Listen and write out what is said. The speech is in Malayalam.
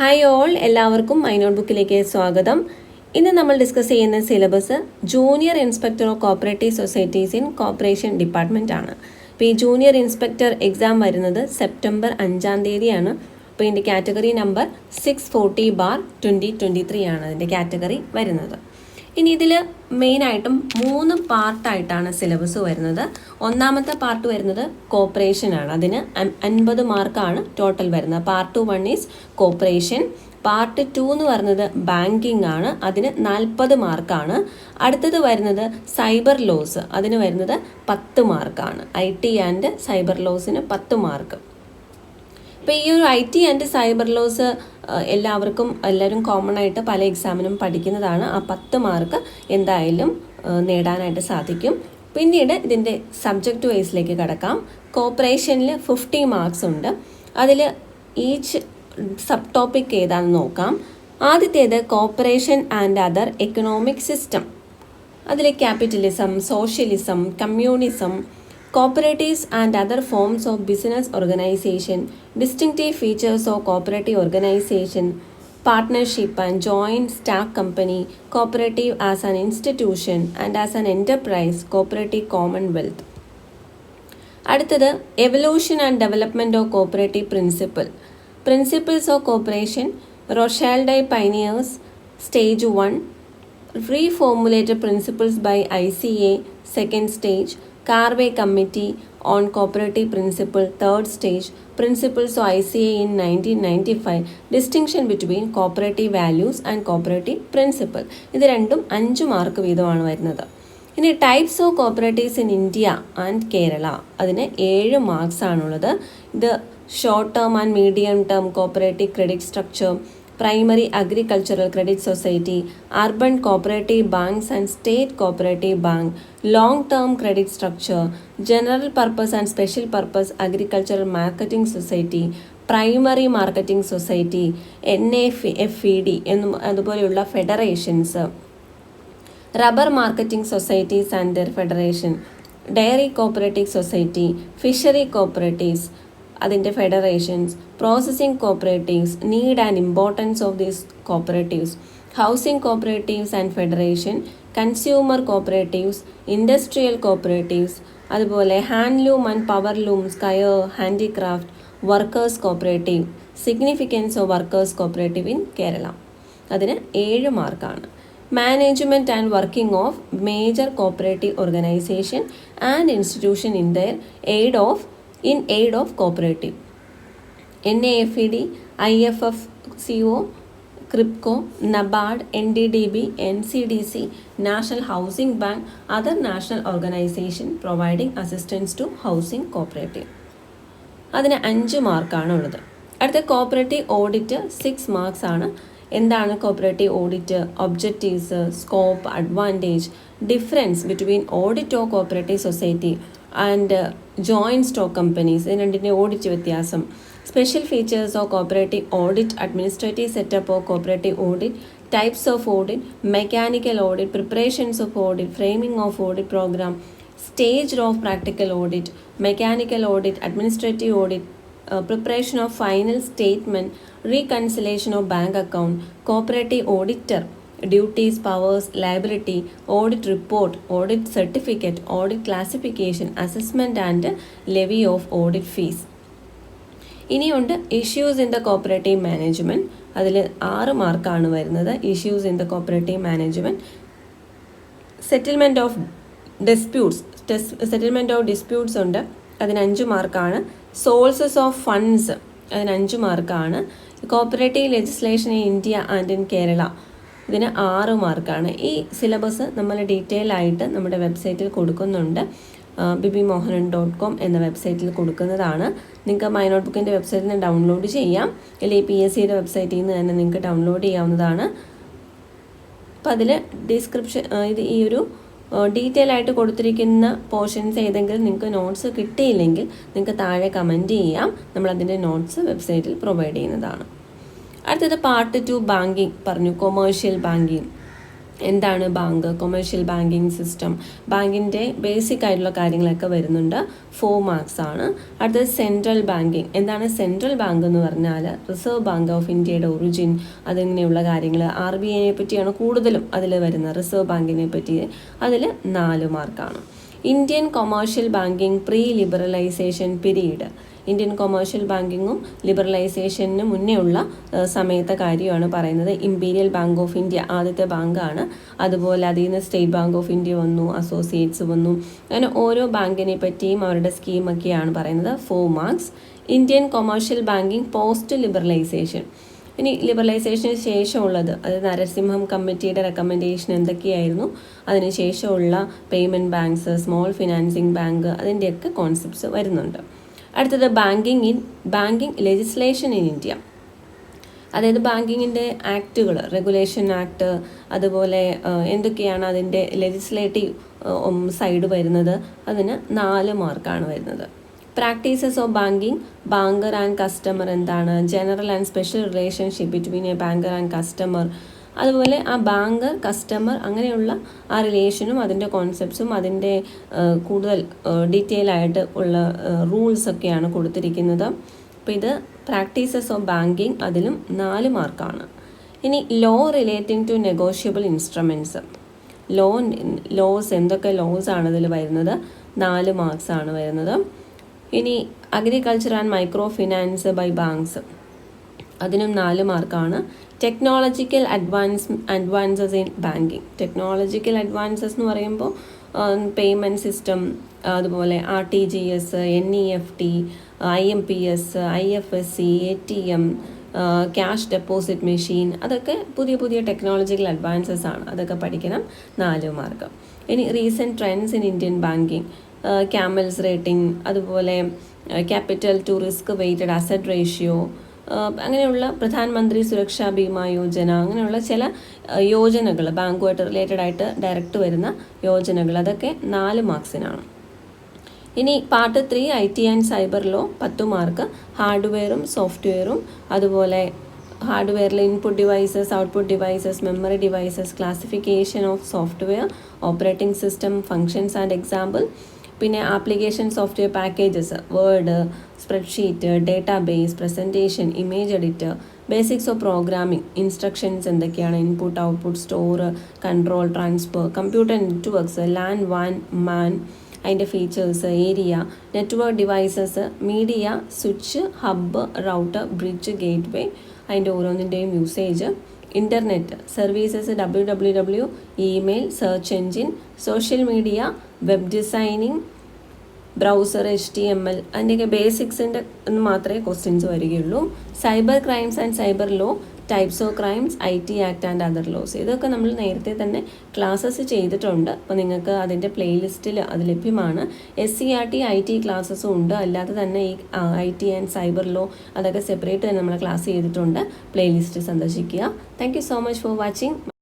ഹായ് ഓൾ എല്ലാവർക്കും മൈ നോട്ട് ബുക്കിലേക്ക് സ്വാഗതം. ഇന്ന് നമ്മൾ ഡിസ്കസ് ചെയ്യുന്ന syllabus junior inspector of cooperative societies in cooperation department ആണ്. അപ്പോൾ ഈ ജൂനിയർ ഇൻസ്പെക്ടർ എക്സാം വരുന്നത് സെപ്റ്റംബർ അഞ്ചാം തീയതിയാണ്. അപ്പോൾ ഇതിന്റെ category number six forty bar twenty twenty three ആണ് അതിന്റെ കാറ്റഗറി വരുന്നത്. ഇനി ഇതിൽ മെയിനായിട്ടും മൂന്ന് പാർട്ടായിട്ടാണ് സിലബസ് വരുന്നത്. ഒന്നാമത്തെ പാർട്ട് വരുന്നത് കോപ്പറേഷൻ ആണ്. അതിന് അൻ- അൻപത് മാർക്കാണ് ടോട്ടൽ വരുന്നത്. Part two one is cooperation part two എന്ന് പറയുന്നത് ബാങ്കിങ് ആണ്. അതിന് നാൽപ്പത് മാർക്കാണ് അടുത്തത് വരുന്നത് സൈബർ ലോസ് അതിന് വരുന്നത് പത്ത് മാർക്കാണ് ഐ ടി ആൻഡ് സൈബർ ലോസിന് പത്ത് മാർക്ക് അപ്പോൾ ഈ ഒരു I T and cyber laws എല്ലാവർക്കും എല്ലാവരും കോമൺ ആയിട്ട് പല എക്സാമിനും പഠിക്കുന്നതാണ്. ആ പത്ത് മാർക്ക് എന്തായാലും നേടാനായിട്ട് സാധിക്കും. പിന്നീട് ഇതിന്റെ സബ്ജക്റ്റ് വൈസിലേക്ക് കടക്കാം. കോപ്പറേഷനിൽ ഫിഫ്റ്റി മാർക്സ് ഉണ്ട്. അതിൽ ഈച്ച് സബ് ടോപ്പിക് ഏതാണെന്ന് നോക്കാം. ആദ്യത്തേത് cooperation and other economic system അതിൽ capitalism socialism communism cooperatives and other forms of business organisation distinctive features of cooperative organisation partnership and joint stock company cooperative as an institution and as an enterprise cooperative commonwealth അടുത്തത് evolution and development of cooperative principle principles of cooperation Rochdale pioneers stage one reformulated principles by ICA second stage Carvey committee on cooperative principle third stage principles of ICA in 1995 distinction between cooperative values and cooperative principle ഇത് രണ്ടും അഞ്ച് മാർക്ക് വീതമാണ് വരുന്നത് ഇനി types of cooperatives in India and Kerala അതിന് ഏഴ് മാർക്സ് ആണുള്ളത് ഇത് short term and medium term cooperative credit structure primary agricultural credit society urban cooperative banks and state cooperative bank long term credit structure general purpose and special purpose agricultural marketing society primary marketing society N F F E D എന്നും അതുപോലെയുള്ള federations rubber marketing societies and other federation dairy cooperative society fishery cooperatives അതിന്റെ federations processing cooperatives need and importance of these cooperatives housing cooperatives and federation consumer cooperatives industrial cooperatives അതുപോലെ handloom and power powerlooms coir handicraft workers cooperative significance of workers cooperative in Kerala അതിന് ഏഴ് മാർക്കാണ്. Management and working of major cooperative organization and institution in their aid of in aid of cooperative N A F E D I F F C O KRIBHCO NABARD N D D B N C D C national housing bank other national organization providing assistance to housing cooperative അതിന് അഞ്ച് മാർക്കാണ് ഉള്ളത് അടുത്ത കോപ്പറേറ്റീവ് ഓഡിറ്റ് സിക്സ് മാർക്സ് ആണ്. എന്താണ് cooperative audit objectives scope advantage difference between audit of cooperative society and joint stock companies ഇതിന് രണ്ടിന്റെ ഓഡിറ്റ് വ്യത്യാസം. special features of cooperative audit, administrative setup of cooperative audit, types of audit, mechanical audit, preparations of audit, framing of audit program, stage of practical audit, mechanical audit, administrative audit, uh, preparation of final statement, reconciliation of bank account, cooperative auditor, duties, powers, liability, audit report, audit certificate, audit classification, assessment and levy of audit fees. ഇനിയുണ്ട് issues in the cooperative management അതിൽ ആറ് മാർക്കാണ് വരുന്നത്. Issues in the cooperative management settlement of disputes settlement of disputes ഉണ്ട്. അതിന് അഞ്ച് മാർക്കാണ്. സോഴ്സസ് ഓഫ് ഫണ്ട്സ് അതിന് അഞ്ച് മാർക്കാണ്. Cooperative legislation in India and in Kerala ഇതിന് ആറ് മാർക്കാണ്. ഈ സിലബസ് നമ്മൾ ഡീറ്റെയിൽ ആയിട്ട് നമ്മുടെ വെബ്സൈറ്റിൽ കൊടുക്കുന്നുണ്ട്. ബിബി മോഹനൻ ഡോട്ട് കോം എന്ന വെബ്സൈറ്റിൽ കൊടുക്കുന്നതാണ്. നിങ്ങൾക്ക് മൈ നോട്ട് ബുക്കിന്റെ വെബ്സൈറ്റിൽ നിന്ന് ഡൗൺലോഡ് ചെയ്യാം. അല്ലെങ്കിൽ പി എസ് സിയുടെ വെബ്സൈറ്റിൽ നിന്ന് തന്നെ നിങ്ങൾക്ക് ഡൗൺലോഡ് ചെയ്യാവുന്നതാണ്. അപ്പോൾ അതിൽ ഡിസ്ക്രിപ്ഷൻ ഇത് ഈ ഒരു ഡീറ്റെയിൽ ആയിട്ട് കൊടുത്തിരിക്കുന്ന പോർഷൻസ് ഏതെങ്കിലും നിങ്ങൾക്ക് നോട്ട്സ് കിട്ടിയില്ലെങ്കിൽ നിങ്ങൾക്ക് താഴെ കമന്റ് ചെയ്യാം. നമ്മൾ അതിന്റെ നോട്ട്സ് വെബ്സൈറ്റിൽ പ്രൊവൈഡ് ചെയ്യുന്നതാണ്. അടുത്തത് പാർട്ട് ടു ബാങ്കിങ് പറഞ്ഞു കൊമേഴ്ഷ്യൽ ബാങ്കിങ് എന്താണ് ബാങ്ക് കൊമേഴ്ഷ്യൽ ബാങ്കിങ് സിസ്റ്റം ബാങ്കിന്റെ ബേസിക് ആയിട്ടുള്ള കാര്യങ്ങളൊക്കെ വരുന്നുണ്ട്. ഫോർ മാർക്സ് ആണ്. അടുത്തത് സെൻട്രൽ ബാങ്കിങ് എന്താണ് സെൻട്രൽ ബാങ്ക് എന്ന് പറഞ്ഞാൽ റിസർവ് ബാങ്ക് ഓഫ് ഇന്ത്യയുടെ ഒറിജിൻ അതിങ്ങനെയുള്ള കാര്യങ്ങൾ. ആർ ബി ഐയെ പറ്റിയാണ് കൂടുതലും അതിൽ വരുന്നത്. റിസർവ് ബാങ്കിനെ പറ്റി അതിൽ നാല് മാർക്കാണ് Indian commercial banking pre liberalisation period Indian commercial ബാങ്കിങ്ങും ലിബറലൈസേഷന് മുന്നേ ഉള്ള സമയത്തെ കാര്യമാണ് പറയുന്നത്. ഇമ്പീരിയൽ ബാങ്ക് ഓഫ് ഇന്ത്യ ആദ്യത്തെ ബാങ്കാണ്. അതുപോലെ അതിൽ നിന്ന് സ്റ്റേറ്റ് ബാങ്ക് ഓഫ് ഇന്ത്യ വന്നു അസോസിയേറ്റ്സ് വന്നു. അങ്ങനെ ഓരോ ബാങ്കിനെ പറ്റിയും അവരുടെ സ്കീമൊക്കെയാണ് പറയുന്നത്. Four marks. Indian commercial banking post liberalisation. ഇനി ലിബറലൈസേഷന് ശേഷമുള്ളത് അത് നരസിംഹം കമ്മിറ്റിയുടെ റെക്കമെൻഡേഷൻ എന്തൊക്കെയായിരുന്നു? അതിന് ശേഷമുള്ള payment banks small financing bank അതിന്റെയൊക്കെ കോൺസെപ്റ്റ്സ് വരുന്നുണ്ട്. അടുത്തത് banking in banking legislation in India അതായത് ബാങ്കിങ്ങിന്റെ ആക്റ്റുകൾ റെഗുലേഷൻ ആക്ട് അതുപോലെ എന്തൊക്കെയാണ് അതിന്റെ ലെജിസ്ലേറ്റീവ് സൈഡ് വരുന്നത്? അതിന് നാല് മാർക്കാണ് വരുന്നത്. Practices of banking banker and customer എന്താണ്? General and special relationship between a banker and customer അതുപോലെ ആ ബാങ്ക് കസ്റ്റമർ അങ്ങനെയുള്ള ആ റിലേഷനും അതിന്റെ കോൺസെപ്റ്റ്സും അതിന്റെ കൂടുതൽ ഡീറ്റെയിൽ ആയിട്ട് ഉള്ള റൂൾസ് ഒക്കെയാണ് കൊടുത്തിരിക്കുന്നത്. അപ്പോൾ ഇത് പ്രാക്ടീസസ് ഓഫ് ബാങ്കിങ് അതിലും നാല് മാർക്കാണ് ഇനി law relating to negotiable instruments law laws എന്തൊക്കെ ലോസ് ആണ് ഇതിൽ വരുന്നത്? നാല് മാർക്സ് ആണ് വരുന്നത്. ഇനി agriculture and micro finance by banks അതിനും നാല് മാർക്കാണ് technological advance advances in banking technological advances എന്ന് പറയുമ്പോൾ പേയ്മെന്റ് സിസ്റ്റം അതുപോലെ R T G S N E F T I M P S I F S C A T M cash deposit machine അതൊക്കെ പുതിയ പുതിയ ടെക്നോളജിക്കൽ അഡ്വാൻസസ് ആണ്. അതൊക്കെ പഠിക്കണം. നാല് മാർഗം. ഇനി recent trends in Indian banking CAMELS rating അതുപോലെ capital to risk weighted asset ratio അങ്ങനെയുള്ള പ്രധാനമന്ത്രി സുരക്ഷാ ബീമ യോജന അങ്ങനെയുള്ള ചില യോജനകൾ ബാങ്കുമായിട്ട് റിലേറ്റഡ് ആയിട്ട് ഡയറക്റ്റ് വരുന്ന യോജനകൾ അതൊക്കെ നാല് മാർക്സിനാണ്. ഇനി part three I T and cyber law പത്ത് മാർക്ക് ഹാർഡ്വെയറും സോഫ്റ്റ്വെയറും അതുപോലെ ഹാർഡ്വെയറിലെ input devices output devices memory devices classification of software operating system functions and example പിന്നെ application software packages word spreadsheet database presentation image editor basics of programming instructions എന്തൊക്കെയാണ്? Input output store control transfer computer networks LAN van MAN അതിന്റെ features area network devices media switch hub router bridge gateway അതിന്റെ ഓരോന്നിന്റെയും usage internet services W W W email search engine social media web designing browser H T M L അതിന്റെയൊക്കെ ബേസിക്സിന്റെ എന്ന് മാത്രമേ ക്വസ്റ്റ്യൻസ് വരികയുള്ളൂ. Cyber crimes and cyber law types of crimes I T act and other laws ഇതൊക്കെ നമ്മൾ നേരത്തെ തന്നെ ക്ലാസ്സസ് ചെയ്തിട്ടുണ്ട്. അപ്പോൾ നിങ്ങൾക്ക് അതിന്റെ പ്ലേലിസ്റ്റിൽ അത് ലഭ്യമാണ്. S C R T I T ക്ലാസ്സസും ഉണ്ട്. അല്ലാതെ തന്നെ ഈ I T and cyber law അതൊക്കെ സെപ്പറേറ്റ് തന്നെ നമ്മൾ ക്ലാസ് ചെയ്തിട്ടുണ്ട്. പ്ലേലിസ്റ്റ് സന്ദർശിക്കുക. Thank you so much for watching